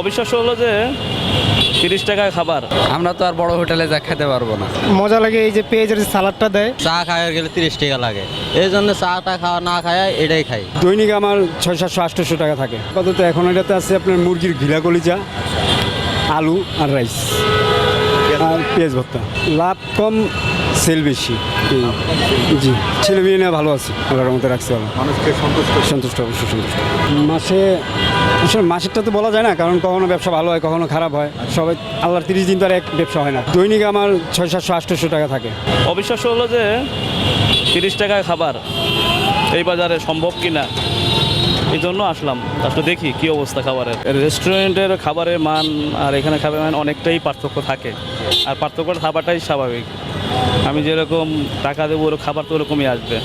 অবিশ্বাস্য হলো যে তিরিশ টাকায় খাবার। আমরা তো আর বড় হোটেলে যা খেতে পারব না। মজা লাগে এই যে পেঁয়াজের যে সালাডটা দেয়। চা খাওয়ার গেলে তিরিশ টাকা লাগে। এই জন্য চাটা খাওয়া না খায় এটাই খাই। দৈনিক আমার ছয় সাতশো আটশোশো টাকা থাকে। আপাতত এখন এটাতে আছে আপনার মুরগির ঘিলা কলিজা আলু আর রাইস। আর পেঁয়াজ ভর্তা। লাভ কম সেল বেশি। জি। ছেলে মেয়ে নিয়ে ভালো আছে আল্লাহর মতো রাখছে ভালো সন্তুষ্ট সন্তুষ্ট অবশ্যই সন্তুষ্ট। মাসে আসলে মাসেরটা তো বলা যায় না কারণ কখনো ব্যবসা ভালো হয় কখনো খারাপ হয়। সবাই আল্লাহর তিরিশ দিন তো আর এক ব্যবসা হয় না। দৈনিক আমার ছয় সাতশো আটশোশো টাকা থাকে। অবিশ্বাস্য হলো যে তিরিশ টাকায় খাবার এই বাজারে সম্ভব কি না এই জন্য আসলাম। আসলে দেখি কি অবস্থা খাবারের। রেস্টুরেন্টের খাবারের মান আর এখানে খাবারের মান অনেকটাই পার্থক্য থাকে। আর পার্থক্য খাবারটাই স্বাভাবিক। আমি যেরকম টাকা দেবো, ওর খাবার তো ওরকমই আসবে,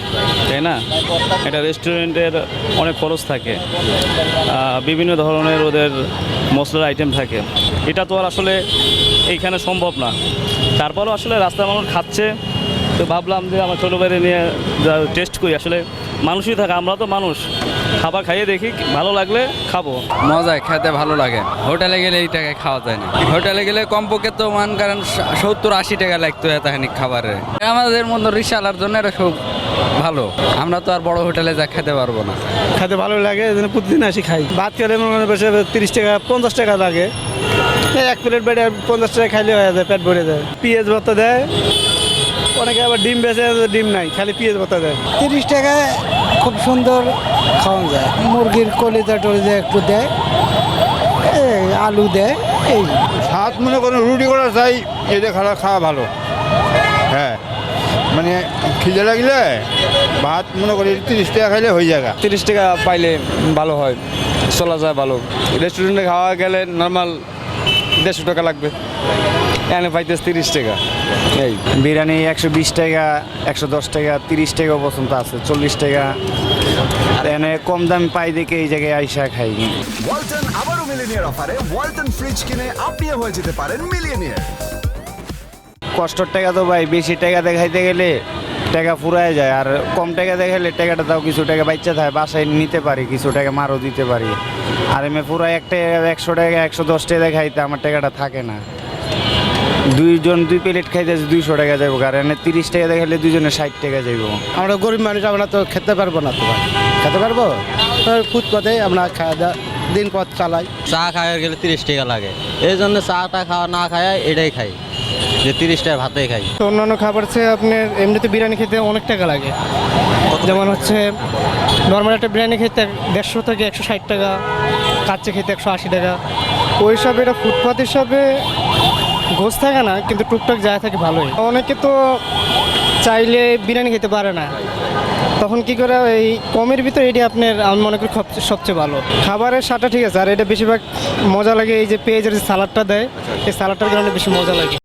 তাই না? এটা রেস্টুরেন্টের অনেক খরচ থাকে। বিভিন্ন ধরনের ওদের মশলার আইটেম থাকে। এটা তো আর আসলে এইখানে সম্ভব না। তারপরও আসলে রাস্তার মানুষ খাচ্ছে। তো ভাবলাম যে আমার ছোটো বাইরে নিয়ে টেস্ট করি। আসলে মানুষই থাকে আমরা তো মানুষ। খাবার খাইয়ে দেখি ভালো লাগলে খাব। মজায় খেতে ভালো লাগে। হোটেলে গেলে এই টাকায় খাওয়া যায় না। হোটেলে গেলে কমপক্ষে তো মান কারণ সত্তর আশি টাকা লাগতো এত খানিক খাবারে। আমাদের মতো রিসালার জন্য এটা খুব ভালো। আমরা তো আর বড় হোটেলে যা খেতে পারব না। খেতে ভালো লাগে প্রতিদিন আসি খাই। ভাত খেলে মনে হয় বেশি তিরিশ টাকা পঞ্চাশ টাকা লাগে। এক প্লেট বেড়ে পঞ্চাশ টাকা খাইলে হয়ে যায় পেট ভরে যায়। পেঁয়াজ ভর্তা দেয় অনেকে আবার ডিম বেছে ডিম নাই খালি পেঁয়াজ ভর্তা দেয়। তিরিশ টাকায় খুব সুন্দর খাওয়া যায়। মুরগির কলিজা টলিজা একটু দেয় এই আলু দেয় এই। ভাত মনে করেন রুটি করা চাই এটা খাওয়া খাওয়া ভালো। হ্যাঁ মানে খিদে লাগলে ভাত মনে করি তিরিশ টাকা খাইলে হয়ে যায় তিরিশ টাকা পাইলে ভালো হয় চলা যায় ভালো। রেস্টুরেন্টে খাওয়া গেলে নর্মাল দেড়শো টাকা লাগবে। এনে পাইতেছে তিরিশ টাকা। এই বিরিয়ানি একশো বিশ টাকা একশো দশ টাকা তিরিশ টাকা পর্যন্ত আছে চল্লিশ টাকা। আর এনে কম দাম পাই দেখে এই জায়গায় আইসা খাই। ওয়ালটন আবারও মিলিনিয়ার অফারে ওয়ালটন ফ্রিজ কিনে আপনিও হয়ে যেতে পারেন মিলিয়নিয়ার কষ্টর টাকা তো ভাই বেশি টাকা দেখাইতে গেলে টাকা ফুরায় যায় আর কম টাকা দেখাইলে টাকাটা তাও কিছু টাকা বাচ্চা থাকে বাসায় নিতে পারি কিছু টাকা মারও দিতে পারি। আর এমনি পুরো এক টাকা একশো টাকা একশো দশ টাকা দেখাইতে আমার টাকাটা থাকে না। দুইজন দুই প্লেট খাইতে দুইশো টাকা যাব এনে তিরিশ টাকা দেখাইলে দুজনে ষাট টাকা যাইব। আমরা গরিব মানুষ আমরা তো খেতে পারব না তো খেতে পারব? ফুটপাতে আমরা খাওয়া দাওয়া দিন পথ চালাই। চা খাওয়া গেলে তিরিশ টাকা লাগে। এই জন্য চাটা খাওয়া না খায় এটাই খাই যে তিরিশ টাকা ভাতেই খাই। তো অন্যান্য খাবার চেয়ে আপনার এমনিতে বিরিয়ানি খেতে অনেক টাকা লাগে। যেমন হচ্ছে নর্মাল একটা বিরিয়ানি খেতে দেড়শো থেকে একশো ষাট টাকা কাচ্চে খেতে একশো আশি টাকা। ওই হিসাবে এটা ফুটপাত হিসাবে ঘোষ থাকে না, কিন্তু টুকটাক যায় থাকে, ভালোই। অনেকে তো চাইলে বিরিয়ানি খেতে পারে না। তখন কি করে এই কমের ভিতরে এটি আপনার, আমি মনে করি সবচেয়ে- ভালো। খাবারের স্বাদটা ঠিক আছে, আর এটা বেশিরভাগ মজা লাগে, এই যে পেঁয়াজের যে সালাডটা দেয়, এই সালাডটার কারণে বেশি মজা লাগে।